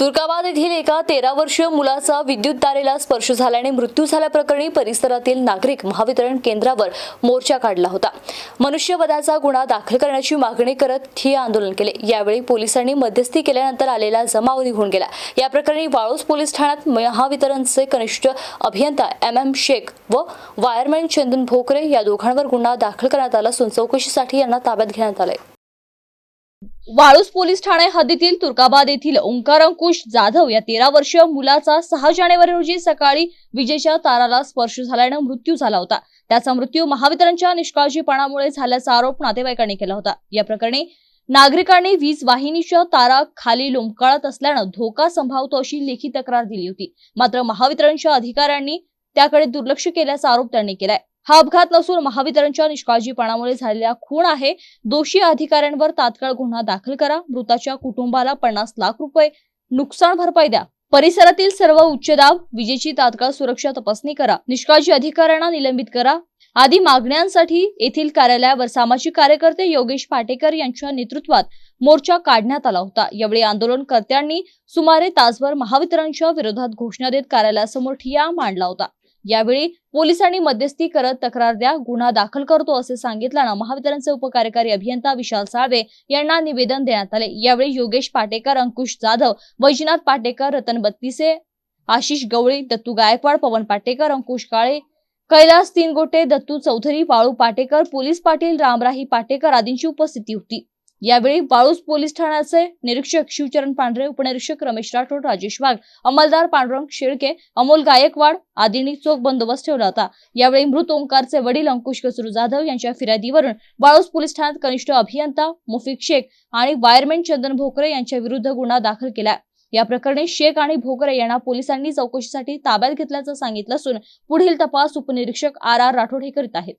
तुर्काबाद येथील एका तेरा वर्षीय मुलाचा विद्युत तारेला स्पर्श झाल्याने मृत्यू झाल्याप्रकरणी परिसरातील नागरिक महावितरण केंद्रावर मोर्चा काढला होता. मनुष्यवधाचा गुन्हा दाखल करण्याची मागणी करत हे आंदोलन केले. यावेळी पोलिसांनी मध्यस्थी केल्यानंतर आलेला जमाव निघून गेला. या प्रकरणी वाळूस पोलीस ठाण्यात महावितरणचे कनिष्ठ अभियंता एम एम शेख व वायरमॅन चंदन भोकरे या दोघांवर गुन्हा दाखल करण्यात आला असून चौकशीसाठी यांना ताब्यात घेण्यात आले वाळूस पोलीस ठाणे हद्दीतील तुर्काबाद येथील ओंकार अंकुश जाधव या तेरा वर्षीय मुलाचा सहा जानेवारी रोजी सकाळी विजेच्या ताराला स्पर्श झाल्यानं मृत्यू झाला होता. त्याचा मृत्यू महावितरणच्या निष्काळजीपणामुळे झाल्याचा आरोप नातेवाईकांनी केला होता. या प्रकरणी नागरिकांनी वीज वाहिनीच्या तारा खाली लोंबकाळत असल्यानं धोका संभावतो अशी लेखी तक्रार दिली होती. मात्र महावितरणच्या अधिकाऱ्यांनी त्याकडे दुर्लक्ष केल्याचा आरोप त्यांनी केलाय. हा अपघात नसून महावितरणच्या निष्काळजीपणामुळे झालेला खून आहे. दोषी अधिकाऱ्यांवर तात्काळ गुन्हा दाखल करा. मृताच्या कुटुंबाला पन्नास लाख रुपये नुकसान भरपाई द्या. परिसरातील सर्व उच्च दाब विजेची तात्काळ सुरक्षा तपासणी करा. निष्काळजी अधिकाऱ्यांना निलंबित करा. आदी मागण्यांसाठी येथील कार्यालयावर सामाजिक कार्यकर्ते योगेश पाटेकर यांच्या नेतृत्वात मोर्चा काढण्यात आला होता. यावेळी आंदोलनकर्त्यांनी सुमारे तासभर महावितरणच्या विरोधात घोषणा देत कार्यालयासमोर ठिया मांडला होता. यावेळी पोलिसांनी मध्यस्थी करत तक्रार द्या गुन्हा दाखल करतो असे सांगितल्यानं महावितरणचे उपकार्यकारी अभियंता विशाल साळवे यांना निवेदन देण्यात आले. यावेळी योगेश पाटेकर अंकुश जाधव वैजनाथ पाटेकर रतन बत्तीसे आशिष गवळी दत्तू गायकवाड पवन पाटेकर अंकुश काळे कैलास तीनगोटे दत्तू चौधरी वाळू पाटेकर पोलीस पाटील रामराही पाटेकर आदींची उपस्थिती होती. यावेळी वाळूज पोलीस ठाण्याचे निरीक्षक शिवचरण पांढरे उपनिरीक्षक रमेश राठोड राजेश वाघ अंमलदार पांडुरंग शेळके अमोल गायकवाड आदींनी चोख बंदोबस्त ठेवला होता. यावेळी मृत ओंकारचे वडील अंकुश कसरू जाधव यांच्या फिर्यादीवरून वाळूज पोलीस ठाण्यात कनिष्ठ अभियंता मुफिक शेख आणि वायरमॅन चंदन भोकरे यांच्या विरुद्ध गुन्हा दाखल केला. या प्रकरणी शेख आणि भोकरे यांना पोलिसांनी चौकशीसाठी ताब्यात घेतल्याचं सांगितलं असून पुढील तपास उपनिरीक्षक आर आर राठोड हे करीत आहेत.